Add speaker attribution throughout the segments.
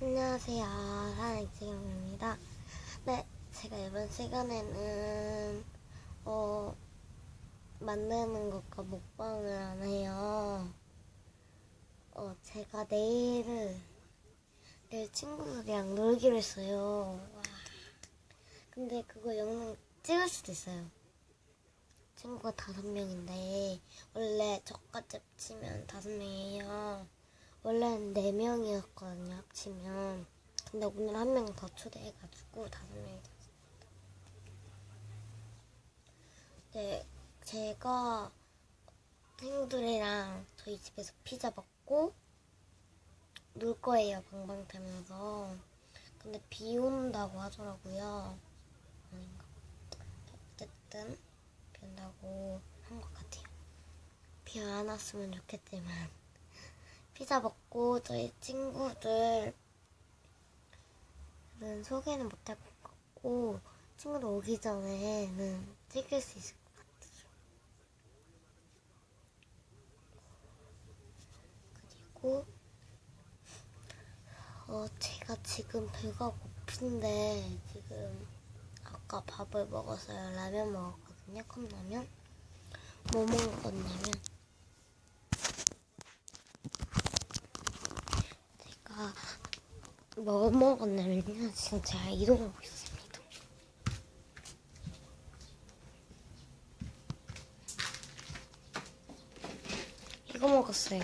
Speaker 1: 안녕하세요. 사랑이지경입니다. 네, 제가 이번 시간에는 어 만드는 것과 먹방을 안 해요. 어 제가 내일을 내일 친구들이랑 놀기로 했어요. 와. 근데 그거 영상 찍을 수도 있어요. 친구가 다섯 명인데 원래 저까지 합치면 다섯 명이에요. 원래는 네 명이었거든요 합치면. 근데 오늘 한 명 더 초대해가지고 다섯 명이 됐습니다. 네, 제가 친구들이랑 저희 집에서 피자 먹고 놀 거예요 방방 타면서. 근데 비 온다고 하더라고요. 아닌가? 어쨌든 비 온다고 한 것 같아요. 비 안 왔으면 좋겠지만 피자 먹고 저희 친구들은 소개는 못할 것 같고 친구들 오기 전에는 찍을 수 있을 것 같아요. 그리고 어 제가 지금 배가 고픈데 지금 아까 밥을 먹었어요. 라면 먹었거든요. 컵라면. 뭐 먹었냐면 제가 뭐 먹었냐면요. 지금 제가 이동하고 있습니다. 이거 먹었어요.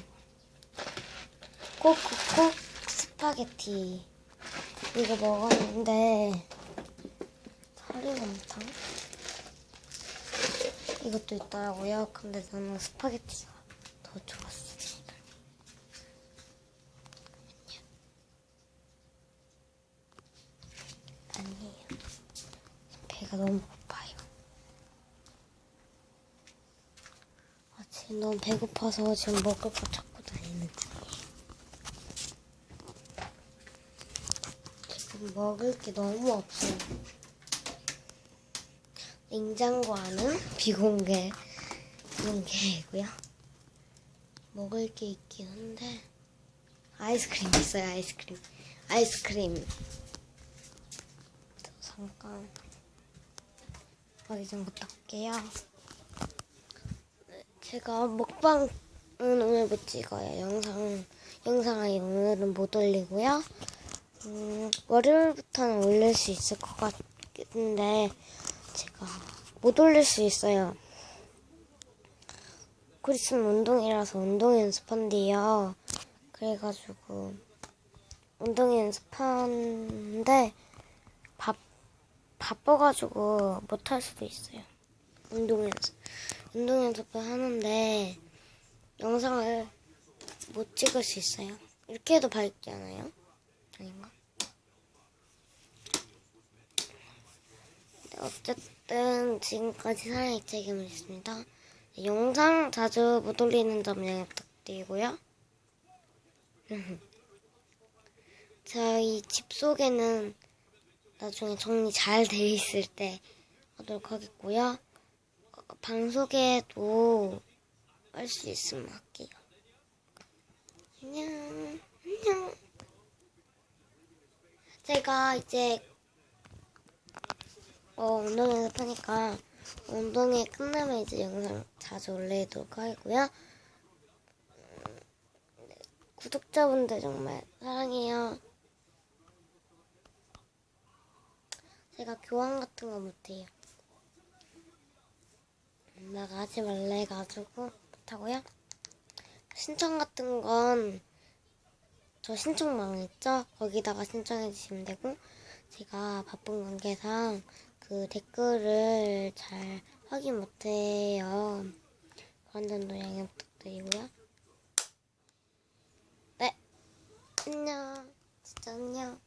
Speaker 1: 꼬꼬꼬 스파게티. 이거 먹었는데 사리곰탕? 이것도 있더라고요. 근데 저는 스파게티가 더 좋았습니다. 아니에요. 배가 너무 고파요. 아, 지금 너무 배고파서 지금 먹을 거 찾고 다니는 중이에요. 지금 먹을 게 너무 없어요. 냉장고 안은 비공개, 비공개이고요. 먹을 게 있긴 한데, 아이스크림 있어요, 아이스크림. 아이스크림. 잠깐 어디 좀. 네, 제가 먹방은 오늘 못 찍어요. 영상 영상을 오늘은 못 올리고요. 음, 월요일부터는 올릴 수 있을 것 같은데 제가 못 올릴 수 있어요. 곧 있으면 운동이라서 운동 연습한대요. 그래가지고 운동 연습하는데 바, 바빠가지고 못 할 수도 있어요. 운동 연습. 운동 연습을 하는데 영상을 못 찍을 수 있어요. 이렇게 해도 밝지 않아요? 아닌가? 네, 어쨌든 지금까지 사랑의 책임이었습니다. 네, 영상 자주 못 올리는 점 양해 부탁드리고요. 저희 집 소개는 나중에 정리 잘돼 있을 때 하도록 하겠고요. 어, 방 소개도 할 수 있으면 할게요. 안녕, 안녕. 제가 이제 어, 운동 연습하니까 운동이 끝나면 이제 영상 자주 올리도록 하고요. 음, 네, 구독자분들 정말 사랑해요. 제가 교환 같은 거 못해요. 엄마가 하지 말래 해가지고 못하고요. 신청 같은 건 저 신청망 있죠? 거기다가 신청해 주시면 되고 제가 바쁜 관계상 그 댓글을 잘 확인 못해요. 점도 양해 부탁드리고요. 네, 안녕. 진짜 안녕.